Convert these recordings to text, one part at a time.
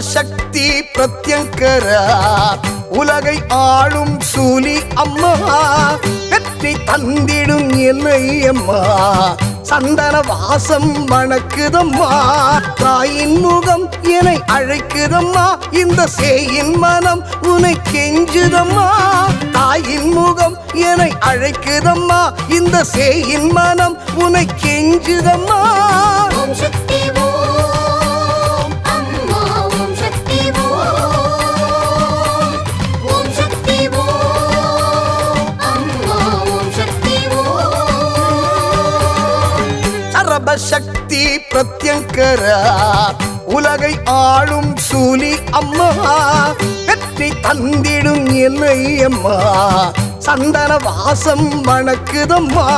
சக்தி பிரத்யங்கரா. உலகை ஆளும் சூலி அம்மா. வெற்றி தந்திடும் என்னை அம்மா. சந்தன வாசம் வணக்குதம்மா. தாயின் முகம் என்னை அழைக்குதம்மா. இந்த சேயின் மனம் உனை கெஞ்சுதம்மா. தாயின் முகம் என்னை அழைக்குதம்மா. இந்த சேயின் மனம் உனை கெஞ்சுதம்மா. சரபசக்தி பிரத்யங்கரா. உலகை ஆளும் சூலி அம்மா. வெற்றி தந்திடும் என்னை அம்மா. சந்தன வாசம் வணக்குதம்மா.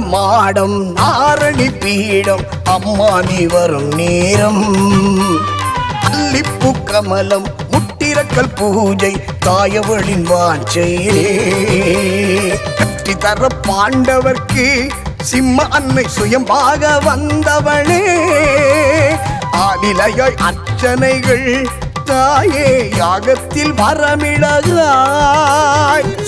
மாடம் நாரணி பீடம் அம்மா நீ வரும் நேரம். அல்லிப்பு கமலம் முட்டிரக்கல் பூஜை தாயவளின் வாஞ்சையே கட்டி தர பாண்டவர்க்கு சிம்ம அன்னை சுயமாக வந்தவளே. ஆலிலையாய் அர்ச்சனைகள் தாயே யாகத்தில் வரமிழகாய்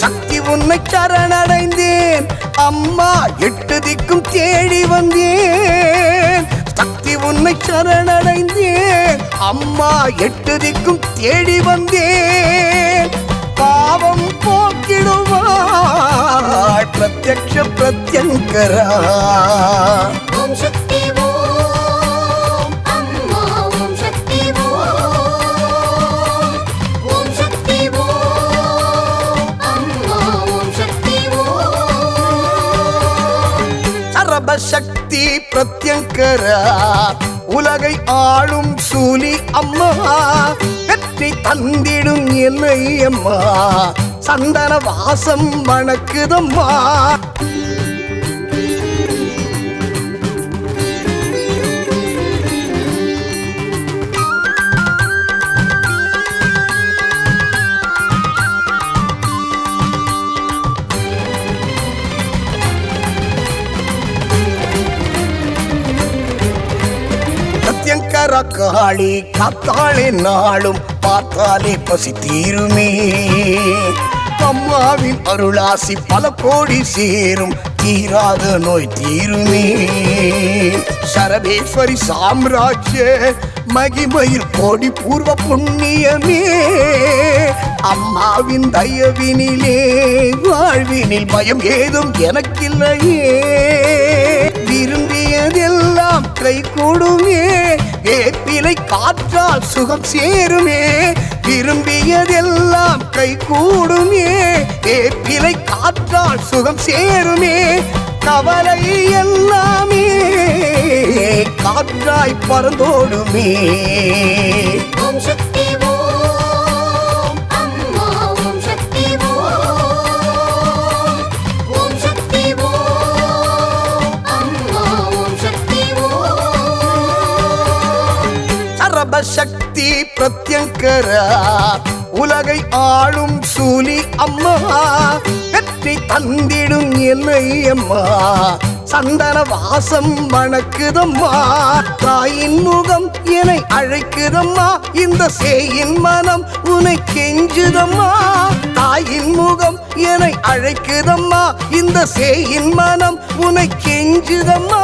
சக்தி உன்னை சரணடைந்தேன். அம்மா எட்டு திக்கும் தேடி வந்தேன். சக்தி உன்னை சரணடைந்தேன். அம்மா எட்டு திக்கும் தேடி வந்தேன். பாவம் போக்கிடுவாய். பிரத்யக்ஷ பிரத்யங்கரா. சக்தி பிரத்யங்கரா. உலகை ஆளும் சூலி அம்மா. வெற்றி தந்திடும் என்னை அம்மா. சந்தன வாசம் வணக்குதம்மா. காளி காத்தாளே நாளும் பார்த்தாலே பசி தீருமே அம்மாவின் அருளாசி பல கோடி சேரும் தீராத நோய் தீருமே. சரபேஸ்வரி சாம்ராஜ்ய மகிமையில் கோடி பூர்வ புண்ணியமே. அம்மாவின் தயவினிலே வாழ்வினில் பயம் ஏதும் எனக்கில்லையே. விரும்பியதெல்லாம் கை கூடும் காற்றால் சுகம் சேருமே. விரும்பியதெல்லாம் கை கூடுமே ஏற்பிலை காற்றால் சுகம் சேருமே. கவலை எல்லாமே காற்றாய் பறந்தோடுமே. சக்தி பிரத்யங்கரா. உலகை ஆளும் சூலி அம்மா. வெற்றி தந்திடும் என்னை அம்மா சந்தன வாசம் வணக்குதம்மா. தாயின் முகம் என்னை அழைக்குதம்மா. இந்த சேயின் மனம் உனை கெஞ்சுதம்மா. தாயின் முகம் என்னை அழைக்குதம்மா. இந்த சேயின் மனம் உனை கெஞ்சுதம்மா.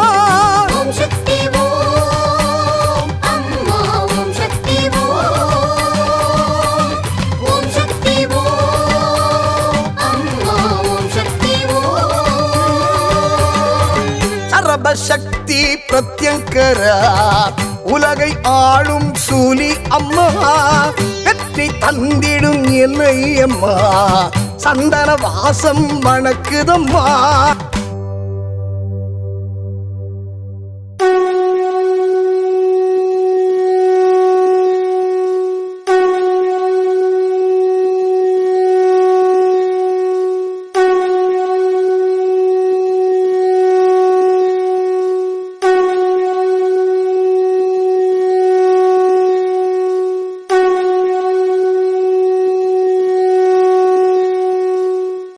சரபசக்தி பிரத்யங்கரா. உலகை ஆளும் சூலி அம்மா. வெற்றி தந்திடும் என்னை அம்மா. சந்தன வாசம் வணக்குதம்மா.